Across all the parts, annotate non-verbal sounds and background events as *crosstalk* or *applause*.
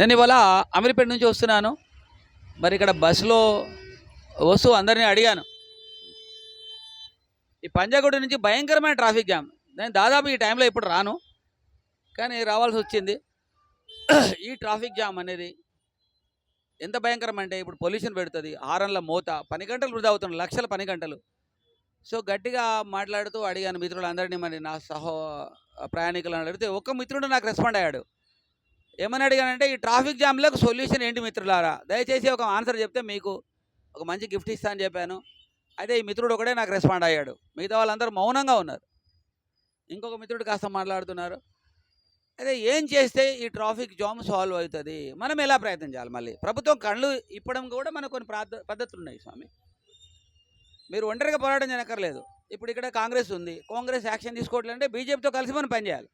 నేను ఇవాళ అమీర్పేట నుంచి వస్తున్నాను. మరి ఇక్కడ బస్సులో వస్తూ అందరినీ అడిగాను. ఈ పంజాగుడి నుంచి భయంకరమైన ట్రాఫిక్ జామ్. నేను దాదాపు ఈ టైంలో ఇప్పుడు రాను. కానీ రావాల్సి వచ్చింది. *clears throat* ఈ ట్రాఫిక్ జామ్ అనేది ఎంత భయంకరం అంటే ఇప్పుడు పొల్యూషన్ పెడుతుంది. హారన్ల మోత పని గంటలు వృధా అవుతున్నాయి. లక్షల పని గంటలు. సో గట్టిగా మాట్లాడుతూ అడిగాను మిత్రులందరినీ. మరి నా సహో ప్రయాణికులను అడిగితే ఒక్క మిత్రుడు నాకు రెస్పాండ్ అయ్యాడు. ఏమని అడిగానంటే ఈ ట్రాఫిక్ జామ్లకు సొల్యూషన్ ఏంటి మిత్రులారా? దయచేసి ఒక ఆన్సర్ చెప్తే మీకు ఒక మంచి గిఫ్ట్ ఇస్తా అని చెప్పాను. అయితే ఈ మిత్రుడు ఒకటే నాకు రెస్పాండ్ అయ్యాడు. మిగతా వాళ్ళందరూ మౌనంగా ఉన్నారు. ఇంకొక మిత్రుడు కాస్త మాట్లాడుతున్నారు. అయితే ఏం చేస్తే ఈ ట్రాఫిక్ జామ్ సాల్వ్ అవుతుంది? మనం ఎలా ప్రయత్నం చేయాలి మళ్ళీ? ప్రభుత్వం కళ్ళు ఇప్పడం కూడా మనకు కొన్ని పద్ధతులు ఉన్నాయి స్వామి. మీరు ఒంటరిగా పోరాటం చేయనక్కర్లేదు. ఇప్పుడు ఇక్కడ కాంగ్రెస్ ఉంది. కాంగ్రెస్ యాక్షన్ తీసుకోవట్లేదంటే బీజేపీతో కలిసి మనం పనిచేయాలి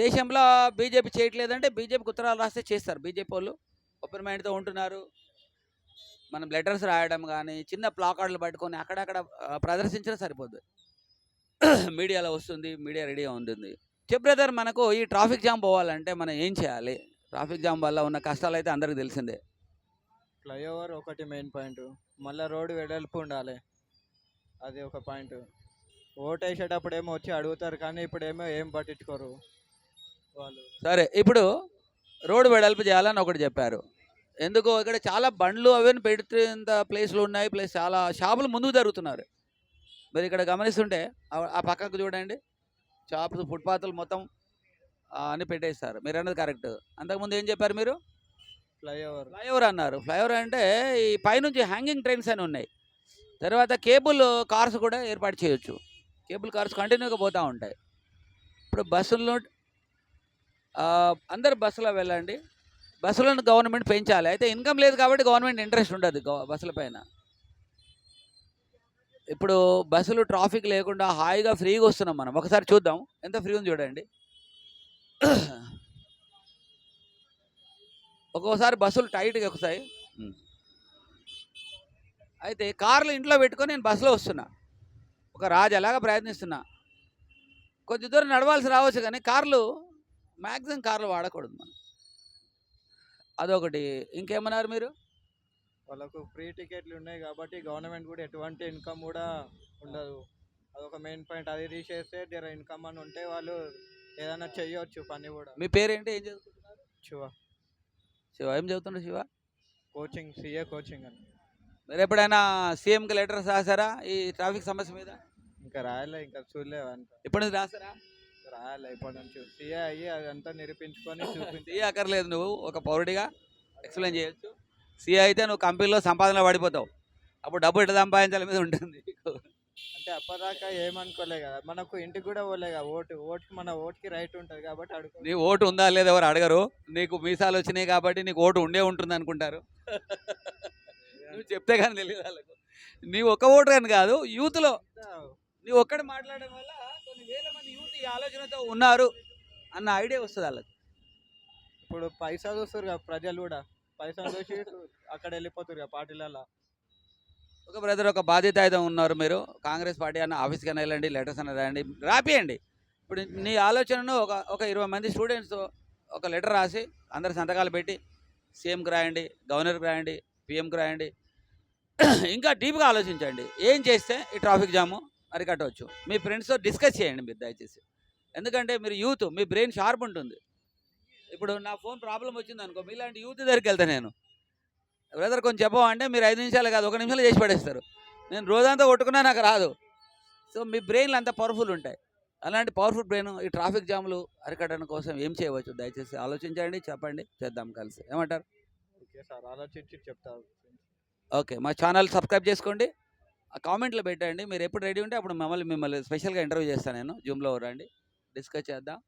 దేశంలో బీజేపీ చేయట్లేదంటే బీజేపీకి ఉత్తరాలు రాస్తే చేస్తారు. బీజేపీ వాళ్ళు ఓపెన్ మైండ్తో ఉంటున్నారు. మనం లెటర్స్ రాయడం కానీ చిన్న ప్లాకార్డులు పట్టుకొని అక్కడక్కడ ప్రదర్శించడం సరిపోద్ది. *clears throat* మీడియాలో వస్తుంది మీడియా రెడీగా ఉంటుంది. చెప్ బ్రదర్ మనకు ఈ ట్రాఫిక్ జామ్ పోవాలంటే మనం ఏం చేయాలి? ట్రాఫిక్ జామ్ వల్ల ఉన్న కష్టాలు అయితే అందరికీ తెలిసిందే. ఫ్లైఓవర్ ఒకటి మెయిన్ పాయింట్. మళ్ళీ రోడ్డు వెడల్పు ఉండాలి. అది ఒక పాయింట్. ఓటు వేసేటప్పుడు ఏమో వచ్చి అడుగుతారు కానీ ఇప్పుడేమో ఏం పట్టించుకోరు. సరే ఇప్పుడు రోడ్డు వెడల్పు చేయాలని ఒకటి చెప్పారు. ఎందుకు ఇక్కడ చాలా బండ్లు అవన్నీ పెడుతున్న ప్లేస్లు ఉన్నాయి ప్లస్ చాలా షాపులు ముందుకు జరుగుతున్నారు. మీరు ఇక్కడ గమనిస్తుంటే ఆ- పక్కకు చూడండి. షాప్స్ ఫుట్పాత్లు మొత్తం ఆ, అన్ని పెట్టేస్తారు మీరు అన్నది కరెక్ట్ అంతకుముందు ఏం చెప్పారు మీరు? ఫ్లైఓవర్ ఫ్లైఓవర్ అన్నారు. ఫ్లైఓవర్ అంటే ఈ పైనుంచి హ్యాంగింగ్ ట్రైన్స్ అని ఉన్నాయి. తర్వాత కేబుల్ కార్స్ కూడా ఏర్పాటు చేయొచ్చు. కేబుల్ కార్స్ కంటిన్యూగా పోతూ ఉంటాయి. ఇప్పుడు బస్సుల్లో అందరు బస్సులో వెళ్ళండి. బస్సులను గవర్నమెంట్ పెంచాలి. అయితే ఇన్కమ్ లేదు కాబట్టి గవర్నమెంట్ ఇంట్రెస్ట్ ఉండదు బస్సుల పైన. ఇప్పుడు బస్సులు ట్రాఫిక్ లేకుండా హాయిగా ఫ్రీగా వస్తున్నాం మనం. ఒకసారి చూద్దాం. ఎంత ఫ్రీ ఉంది చూడండి. ఒక్కోసారి బస్సులు టైట్గా ఎక్కుతాయి. అయితే కార్లు ఇంట్లో పెట్టుకొని నేను బస్సులో వస్తున్నా. ఒక రాజు ఎలాగా ప్రయత్నిస్తున్నా. కొద్ది దూరం నడవాల్సి రావచ్చు కానీ కార్లు మ్యాక్సిమం కార్లు వాడకూడదు మనం. అదొకటి. ఇంకేమన్నారు మీరు? వాళ్ళకు ఫ్రీ టికెట్లు ఉన్నాయి కాబట్టి గవర్నమెంట్ కూడా ఎటువంటి ఇన్కమ్ కూడా ఉండదు. అదొక మెయిన్ పాయింట్. అది తీసేస్తే జర ఇన్కమ్ అని ఉంటే వాళ్ళు ఏదైనా చెయ్యొచ్చు పని కూడా. మీ పేరేంటి? ఏం చదువుకుంటున్నారు? శివ. శివ. ఏం చదువుతున్నారు శివ? కోచింగ్ సిఏ కోచింగ్ అని. మీరు ఎప్పుడైనా సీఎంకి లెటర్స్ రాసారా ఈ ట్రాఫిక్ సమస్య మీద? ఇంకా రాయలే ఇంకా చూడలేవు అంత ఎప్పుడు నుంచి రాసారా రాయాలి నుంచి సిఏ అయ్యి అదంతా నిరూపించుకొని చూపించి. సీఏ అక్కర్లేదు నువ్వు ఒక పౌరుడిగా ఎక్స్ప్లెయిన్ చేయొచ్చు. సీఏ అయితే నువ్వు కంపెనీలో సంపాదనలో పడిపోతావు. అప్పుడు డబ్బు ఎట్లా సంపాదించాల మీద ఉంటుంది. అంటే అప్పటిదాకా ఏమనుకోలే కదా మనకు ఇంటికి కూడా పోలే కదా ఓటు ఓటుకి మన ఓటుకి రైట్ ఉంటుంది కాబట్టి అడుగు నీ ఓటు ఉందా లేదా ఎవరు అడగరు నీకు మీసాలు వచ్చినాయి కాబట్టి నీకు ఓటు ఉండే ఉంటుంది అనుకుంటారు. నువ్వు చెప్తే కానీ తెలియదు వాళ్ళకు. నీ ఒక్క ఓటు అని కాదు యూత్లో నీ ఒక్కటి మాట్లాడడం వల్ల కొన్ని వేల మంది యూత్ ఈ ఆలోచనతో ఉన్నారు అన్న ఐడియా వస్తుంది వాళ్ళకి. ఇప్పుడు పైసా చూస్తారు కదా ప్రజలు కూడా. పైసా చూసి అక్కడ వెళ్ళిపోతారు కదా పార్టీలలో ఒక బ్రదర్ ఒక బాధ్యత ఉన్నారు మీరు. కాంగ్రెస్ పార్టీ అన్న ఆఫీస్కి అయినా వెళ్ళండి లెటర్స్ అన్న రాయండి రాపియండి. ఇప్పుడు నీ ఆలోచనను ఒక ఒక ఇరవై మంది స్టూడెంట్స్ ఒక లెటర్ రాసి అందరు సంతకాలు పెట్టి సీఎంకి రాయండి గవర్నర్కి రాయండి పిఎంకి రాయండి. ఇంకా డీప్గా ఆలోచించండి. ఏం చేస్తే ఈ ట్రాఫిక్ జాము అరికట్టవచ్చు మీ ఫ్రెండ్స్తో డిస్కస్ చేయండి మీరు దయచేసి. ఎందుకంటే మీరు యూత్ మీ బ్రెయిన్ షార్ప్ ఉంటుంది. ఇప్పుడు నా ఫోన్ ప్రాబ్లం వచ్చింది అనుకో మీలాంటి యూత్ దగ్గరికి వెళ్తాను నేను. బ్రదర్ కొంచెం చెప్పవా అంటే మీరు ఐదు నిమిషాలు కాదు ఒక నిమిషంలో చేసి పడేస్తారు. నేను రోజంతా కొట్టుకున్నా నాకు రాదు. సో మీ బ్రెయిన్లు అంత పవర్ఫుల్ ఉంటాయి. అలాంటి పవర్ఫుల్ బ్రెయిన్ ఈ ట్రాఫిక్ జాములు అరికట్టడం కోసం ఏం చేయవచ్చు? దయచేసి ఆలోచించండి చెప్పండి చేద్దాం కలిసి. ఏమంటారు? చెప్తారు ఓకే మా ఛానల్ సబ్స్క్రైబ్ చేసుకోండి. కామెంట్లో పెట్టండి. మీరు ఎప్పుడు రెడీ ఉంటే అప్పుడు మమ్మల్ని మిమ్మల్ని స్పెషల్గా ఇంటర్వ్యూ చేస్తాను నేను. జూమ్లో రండి. డిస్కస్ చేద్దాం.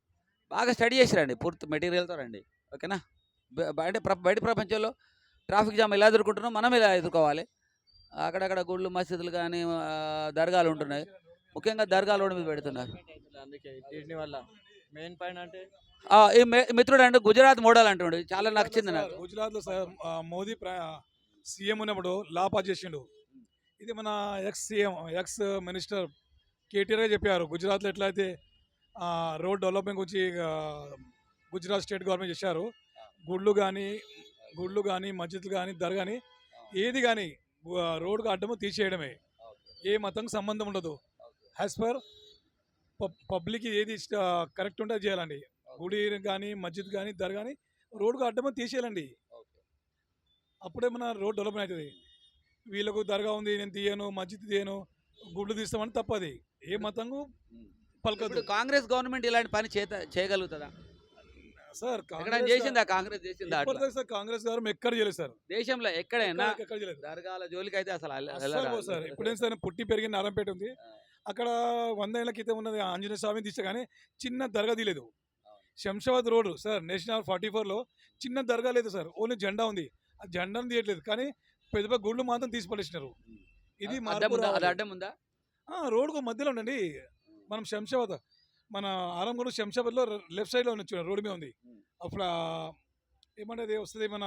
బాగా స్టడీ చేసి రండి పూర్తి మెటీరియల్తో రండి. ఓకేనా? బ- బ- అంటే ప్ర- బయట ప్రపంచంలో ట్రాఫిక్ జామ్ ఎలా ఎదుర్కొంటున్నాం మనం ఎలా ఎదుర్కోవాలి? అక్కడక్కడ గుళ్ళు మసీదులు కానీ దర్గాలు ఉంటున్నాయి. ముఖ్యంగా దర్గాలు రోడ్డు మీద పెడుతున్నారు. అందుకే వల్ల మెయిన్ పాయింట్ అంటే ఆ, ఈ మిత్రుడు అంటే గుజరాత్ మోడల్ అంటుండే. చాలా నచ్చింది నాకు. గుజరాత్లో మోదీ సీఎం ఉన్నప్పుడు లా పాస్ చేసిండు. ఇది మన ex CM ex minister KTR చెప్పారు. గుజరాత్లో ఎట్లయితే రోడ్ డెవలప్మెంట్ గురించి గుజరాత్ స్టేట్ గవర్నమెంట్ చేశారు. గుళ్ళు కానీ గుళ్ళు కానీ మస్జిద్లు కానీ దర్గాని ఏది కానీ రోడ్కు అడ్డము తీసేయడమే. ఏ మతంకి సంబంధం ఉండదు. యాజ్ పర్ పబ్లిక్ ఏది కరెక్ట్ ఉంటే అది చేయాలండి. గుడి కానీ మస్జిద్ కానీ దర కానీ రోడ్కు అడ్డము తీసేయాలండి. అప్పుడే మన రోడ్ డెవలప్మెంట్ అవుతుంది. వీళ్ళకు దర్గా ఉంది నేను తీయను మస్జిద్ తీయను గుళ్ళు తీస్తామని తప్పది. ఏ మతంకు పలకదు కాంగ్రెస్ గవర్నమెంట్ ఇలాంటి పని చేత చేయగలుగుతుందా? సార్ కాంగ్రెస్ చేసిందా? కాంగ్రెస్ చేసిందా సార్ కాంగ్రెస్ గారు ఎక్కడ చేయలేదు సార్. దేశంలో ఎక్కడైనా దర్గాల జోలికి అయితే అసలు సార్ ఇప్పుడేం సార్ పుట్టి పెరిగిన నారంపేట ఉంది. అక్కడ వంద ఏళ్ళ క్రితం ఉన్నది ఆంజనేయ స్వామిని తీస్తే కానీ చిన్న దర్గా తీయలేదు. Shamshabad road sir national forty ఫోర్లో చిన్న దర్గా లేదు సార్ ఓన్లీ జెండా ఉంది. ఆ జెండాను తీయట్లేదు కానీ పెద్ద పెద్ద గుళ్ళు మాత్రం తీసి పడేసినారు. ఇది అడ్డం ఉందా? రోడ్డుకు మధ్యలో ఉండండి. మనం శంషాబాద్ మన ఆరంగూడ శంషాబాద్లో లెఫ్ట్ సైడ్లో ఉంది రోడ్డు మీద ఉంది. అప్పుడు ఏమంటే వస్తుంది మన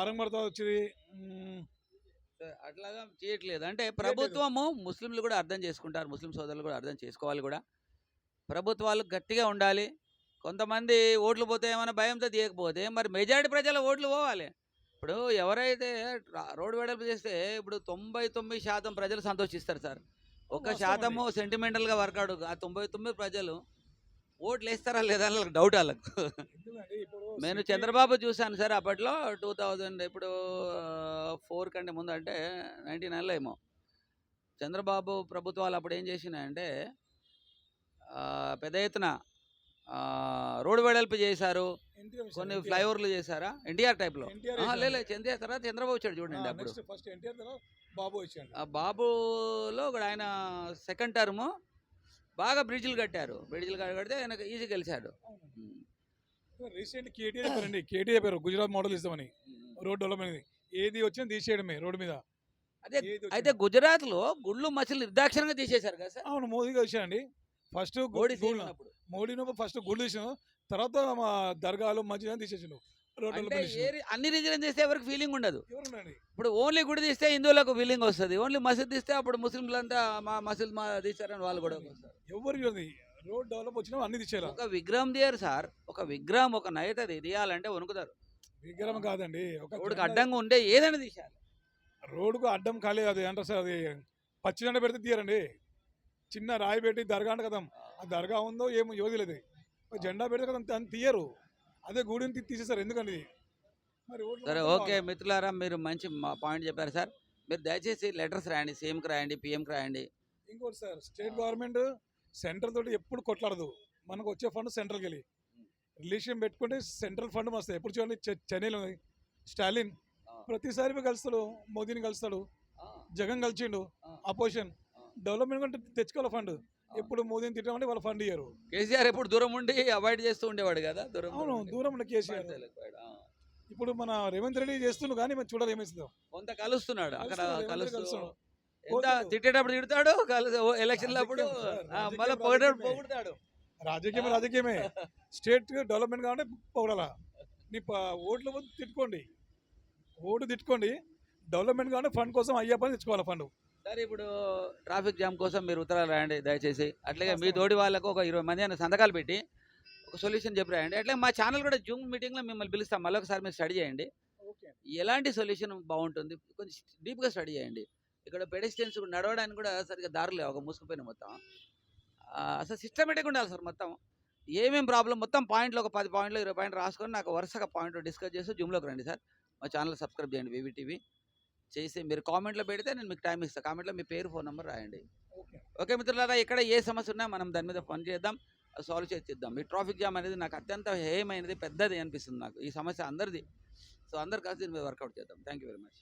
ఆరంగూడతో వచ్చేది అట్లాగా చేయట్లేదు. అంటే ప్రభుత్వము ముస్లింలు కూడా అర్థం చేసుకుంటారు ముస్లిం సోదరులు కూడా అర్థం చేసుకోవాలి కూడా. ప్రభుత్వాలు గట్టిగా ఉండాలి. కొంతమంది ఓట్లు పోతే ఏమైనా భయంతో తీయకపోతే మరి మెజారిటీ ప్రజల ఓట్లు పోవాలి. ఇప్పుడు ఎవరైతే రోడ్డు వెడల్పు చేస్తే ఇప్పుడు తొంభై తొమ్మిది శాతం ప్రజలు సంతోషిస్తారు సార్. ఒక శాతము సెంటిమెంటల్గా వర్కౌట్ ఆ తొంభై తొమ్మిది ప్రజలు ఓట్లు వేస్తారా లేదా వాళ్ళకి డౌట్ వాళ్ళకు. నేను చంద్రబాబు చూశాను సార్ అప్పట్లో టూ థౌజండ్ ఇప్పుడు ఫోర్ కంటే ముందు అంటే నైంటీ నైన్లో ఏమో. చంద్రబాబు ప్రభుత్వాలు అప్పుడు ఏం చేసినాయంటే పెద్ద ఎత్తున రోడ్డు వెడల్పు చేశారు. కొన్ని. ఫ్లైఓవర్లు చేశారా? ఎన్టీఆర్ టైప్లో లేదు తర్వాత చంద్రబాబు వచ్చాడు చూడండి అప్పుడు. బాబు వచ్చాడు. ఆ బాబులో కూడా ఆయన సెకండ్ టర్మ్ బాగా బ్రిడ్జిలు కట్టారు. బ్రిడ్జిలు కడితే ఆయనకు ఈజీ గెలిచాడు. రీసెంట్ కేటీఆర్ చెప్పారండి కేటీఆర్ చెప్పారు గుజరాత్ మోడల్ ఇస్తామని. రోడ్ డెవలప్మెంట్ ఏది వచ్చినా తీసేయడమే రోడ్డు మీద. అదే. అయితే గుజరాత్లో గుళ్ళు మసలు నిర్దాక్షిణంగా తీసేశారు కదా సార్? అవును మోదీ వచ్చాయండి ఫస్ట్ మోడీ. మోడీ ఫస్ట్ గుళ్ళు తీసాను తర్వాత మా దర్గాలు మధ్య తీసేసాను రోడ్ అంటే అన్ని రీజన్ చేస్తే ఎవరికి ఫీలింగ్ ఉండదు. ఇప్పుడు ఓన్లీ గుడి తీస్తే హిందువులకు ఫీలింగ్ వస్తుంది. ఓన్లీ మసీద్ తీస్తే అప్పుడు ముస్లింలంతా మా మసీద్ మా తీస్తారని వాళ్ళు కూడా ఎవరికి రోడ్ డెవలప్ వచ్చినా అన్ని తీసేయాలి ఒక విగ్రహం తీయరు సార్. ఒక విగ్రహం ఒక నైతది తీయాలంటే వణుకుతారు. విగ్రహం కాదండి. ఒక రోడ్డుకి అడ్డంగా ఉండే ఏదైనా తీసేయాలి. రోడ్డుకు అడ్డం ఖాళీ అది అంటే సార్ అది పచ్చి జెండా పెడితే తీయరండి. చిన్న రాయి పెట్టి దర్గా అంటే కదా ఆ దర్గా ఉందో ఏమో యోధిలేదు జెండా పెడితే కదా తీయరు. అదే గూడిని తీ- తీసేస్తారు ఎందుకండి? మరి సరే ఓకే. మిత్రులారా మీరు మంచి పాయింట్ చెప్పారు సార్. మీరు దయచేసి లెటర్స్ రాయండి సీఎంకి రాయండి పిఎంకి రాయండి. ఇంకోటి సార్ స్టేట్ గవర్నమెంట్ సెంట్రల్ తోటి ఎప్పుడు కొట్లాడదు. మనకు వచ్చే ఫండ్ సెంట్రల్కి వెళ్ళి. రిలేషన్ పెట్టుకుంటే సెంట్రల్ ఫండ్ వస్తాయి ఎప్పుడు చూడండి చెన్నైలో స్టాలిన్. ప్రతిసారి కలుస్తాడు మోదీని కలుస్తాడు. జగన్ కలిసిండు. అపోజిషన్. డెవలప్మెంట్ కంటే తెచ్చుకోవాలి ఫండ్. ఎప్పుడు మోదీని తిట్టమంటే వాళ్ళు ఫండ్ ఇయ్యరు. కేసీఆర్ ఎప్పుడు దూరం ఉండి అవాయిడ్ చేస్తూ ఉండేవాడు కదా? దూరం అవును ఉండి. దూరం ఉన్న కేసీఆర్. ఇప్పుడు మన రేవంత్ రెడ్డి చేస్తున్నాడు కానీ మనం చూడాలి ఏమేస్తుందో కొంత కలుస్తున్నాడు అక్కడ కలుస్తున్నాడు? ఎంత. తిట్టేటప్పుడు తిడతాడు ఎలక్షన్లు అప్పుడు మళ్ళీ. పొగుడతాడు. రాజకీయమే రాజకీయమే. స్టేట్ డెవలప్మెంట్ కావాలంటే పొగడాలా. నీ ఓట్లు తిట్టుకోండి. ఓటు తిట్టుకోండి. డెవలప్మెంట్ కావాలంటే ఫండ్ కోసం అయ్యే పని తెచ్చుకోవాలి ఫండ్. సరే ఇప్పుడు ట్రాఫిక్ జామ్ కోసం మీరు ఉత్తరాలు రాయండి దయచేసి. అట్లాగే మీ. తోటి వాళ్ళకు ఒక ఇరవై మంది అయినా సంతకాలు పెట్టి ఒక సొల్యూషన్ చెప్పి రాయండి. అట్లా మా ఛానల్ కూడా జూమ్ మీటింగ్లో మిమ్మల్ని పిలుస్తాం. మళ్ళీ ఒకసారి మీరు స్టడీ చేయండి. ఎలాంటి సొల్యూషన్ బాగుంటుంది? కొంచెం డీప్గా స్టడీ చేయండి. ఇక్కడ పెడెస్టియన్స్ నడవడానికి కూడా సరిగ్గా దారులు లేవు. ఒక మూసుకుపోయిన మొత్తం. అసలు సిస్టమేటిక్ ఉండాలి సార్ మొత్తం. ఏమేం ప్రాబ్లం మొత్తం పాయింట్లు ఒక పది పాయింట్లు ఇరవై పాయింట్లు రాసుకొని నాకు వరుసగా పాయింట్ డిస్కస్ చేసి జూమ్లోకి రండి సార్. మా ఛానల్ సబ్స్క్రైబ్ చేయండి. VV TV. చేసి మీరు కామెంట్లో పెడితే నేను మీకు టైం ఇస్తాను కామెంట్లో మీ పేరు ఫోన్ నెంబర్ రాయండి. ఓకే. మిత్రులారా ఇక్కడ ఏ సమస్య ఉన్నా మనం దాని మీద పని చేద్దాం సాల్వ్ చేద్దాం ఈ ట్రాఫిక్ జామ్ అనేది నాకు అత్యంత హేయమైనది పెద్దది అనిపిస్తుంది నాకు. ఈ సమస్య అందరిది. సో అందరు కలిసి దీని మీద వర్కౌట్ చేద్దాం. Thank you very much.